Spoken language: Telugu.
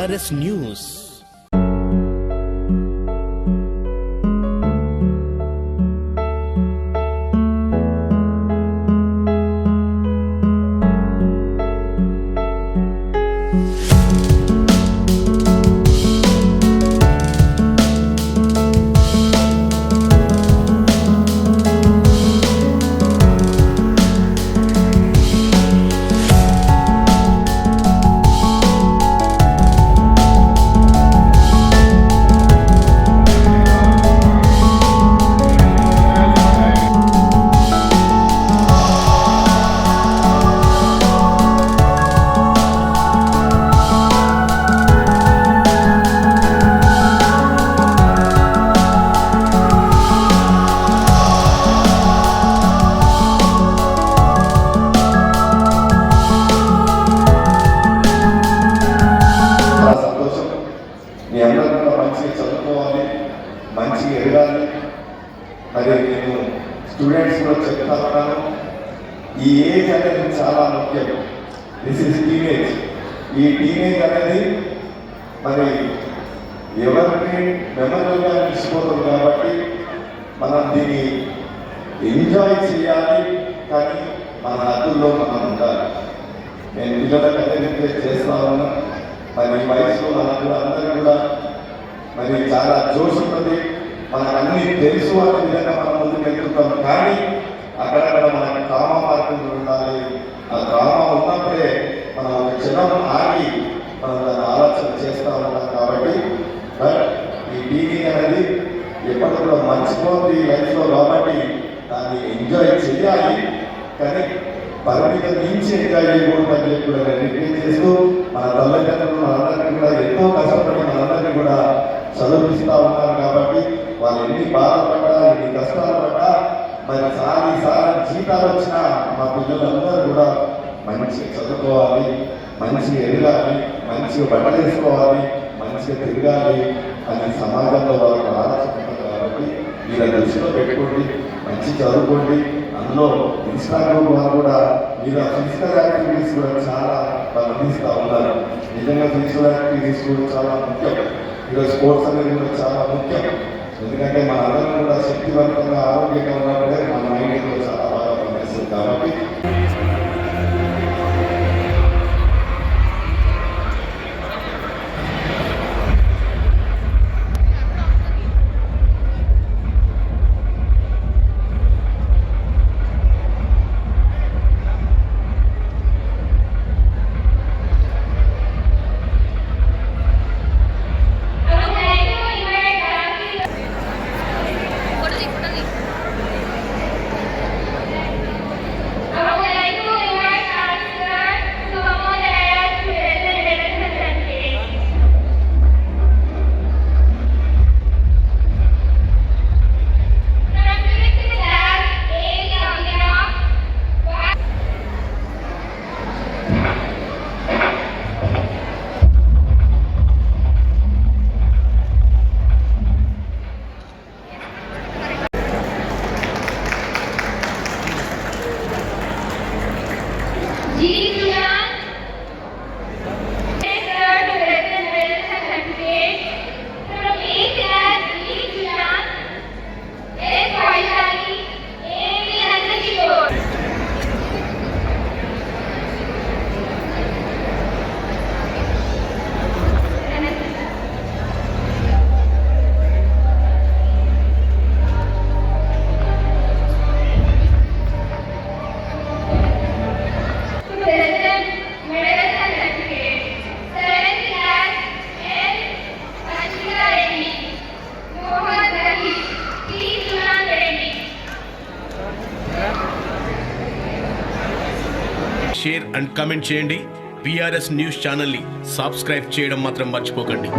విఆర్ఎస్ న్యూస్ చాలా ఎదగాలి. మరి నేను స్టూడెంట్స్ కూడా చెప్తా ఉన్నాను ఈ ఏజ్ అనేది చాలా ముఖ్యం. దిస్ ఇస్ టీనేజ్ ఈ టీనేజ్ అనేది మరి ఎవరిని మెమరబుల్గా నిలిచిపోతుంది కాబట్టి మనం దీన్ని ఎంజాయ్ చేయాలి కానీ మన హద్దుల్లో మనం ఉండాలి. నేను పిల్లలకు అదే మరి ఈ వయసులో మనందరూ అందరూ కూడా మరి చాలా జోష్ ఉంటుంది. మనకు అన్ని తెలుసు అనే విధంగా మనం ముందుకు వెళ్తున్నాం కానీ అక్కడక్కడ మనకు డ్రామా మార్పులు ఉండాలి. ఆ డ్రామా ఉన్నప్పుడే మనం ఒక క్షణం ఆగి మనం దాన్ని ఆలోచన చేస్తూ ఉన్నాం కాబట్టి బట్ ఈ టీవీ అనేది ఎప్పటి కూడా మర్చిపోతుంది లైఫ్లో కాబట్టి దాన్ని ఎంజాయ్ చేయాలి కానీ పరిమితం మించి ఎంజాయ్ చేయకూడదు అని చెప్పి కూడా నేను చేస్తూ మన తల్లిదండ్రులు మనందరికీ కూడా ఎంతో కష్టపడి మనందరికీ కూడా చదివిస్తూ ఉన్నారు. వాళ్ళు ఎన్ని బాధపడ్డా ఎన్ని కష్టాలు పడ్డా మరి సారి సారి జీతాలు వచ్చినా మా పిల్లలందరూ కూడా మంచి చదువుకోవాలి మంచి ఎదగాలి మంచి బట్టలు వేసుకోవాలి మంచిగా తిరగాలి అని సమాజంలో వాళ్ళకు ఆలోచన కాబట్టి మీరు దృష్టిలో పెట్టుకోండి మంచి చదువుకోండి. అందులో ఇన్స్టాగ్రామ్ వాళ్ళు కూడా మీరు ఫిజికల్ యాక్టివిటీస్ కూడా చాలా వాళ్ళు అందిస్తూ ఉన్నారు. నిజంగా ఫిజికల్ యాక్టివిటీస్ కూడా చాలా ముఖ్యం. ఈరోజు స్పోర్ట్స్ అనేది కూడా చాలా ముఖ్యం. ఎందుకంటే మన అందరం కూడా శక్తివంతంగా ఆరోగ్యంగా ఉన్నప్పుడే మన మైండ్ కూడా చాలా బాగా పనిచేస్తుంది కాబట్టి. షేర్ అండ్ కమెంట్ చేయండి. పిఆర్ఎస్ న్యూస్ ఛానల్ని సబ్స్క్రైబ్ చేయడం మాత్రం మర్చిపోకండి.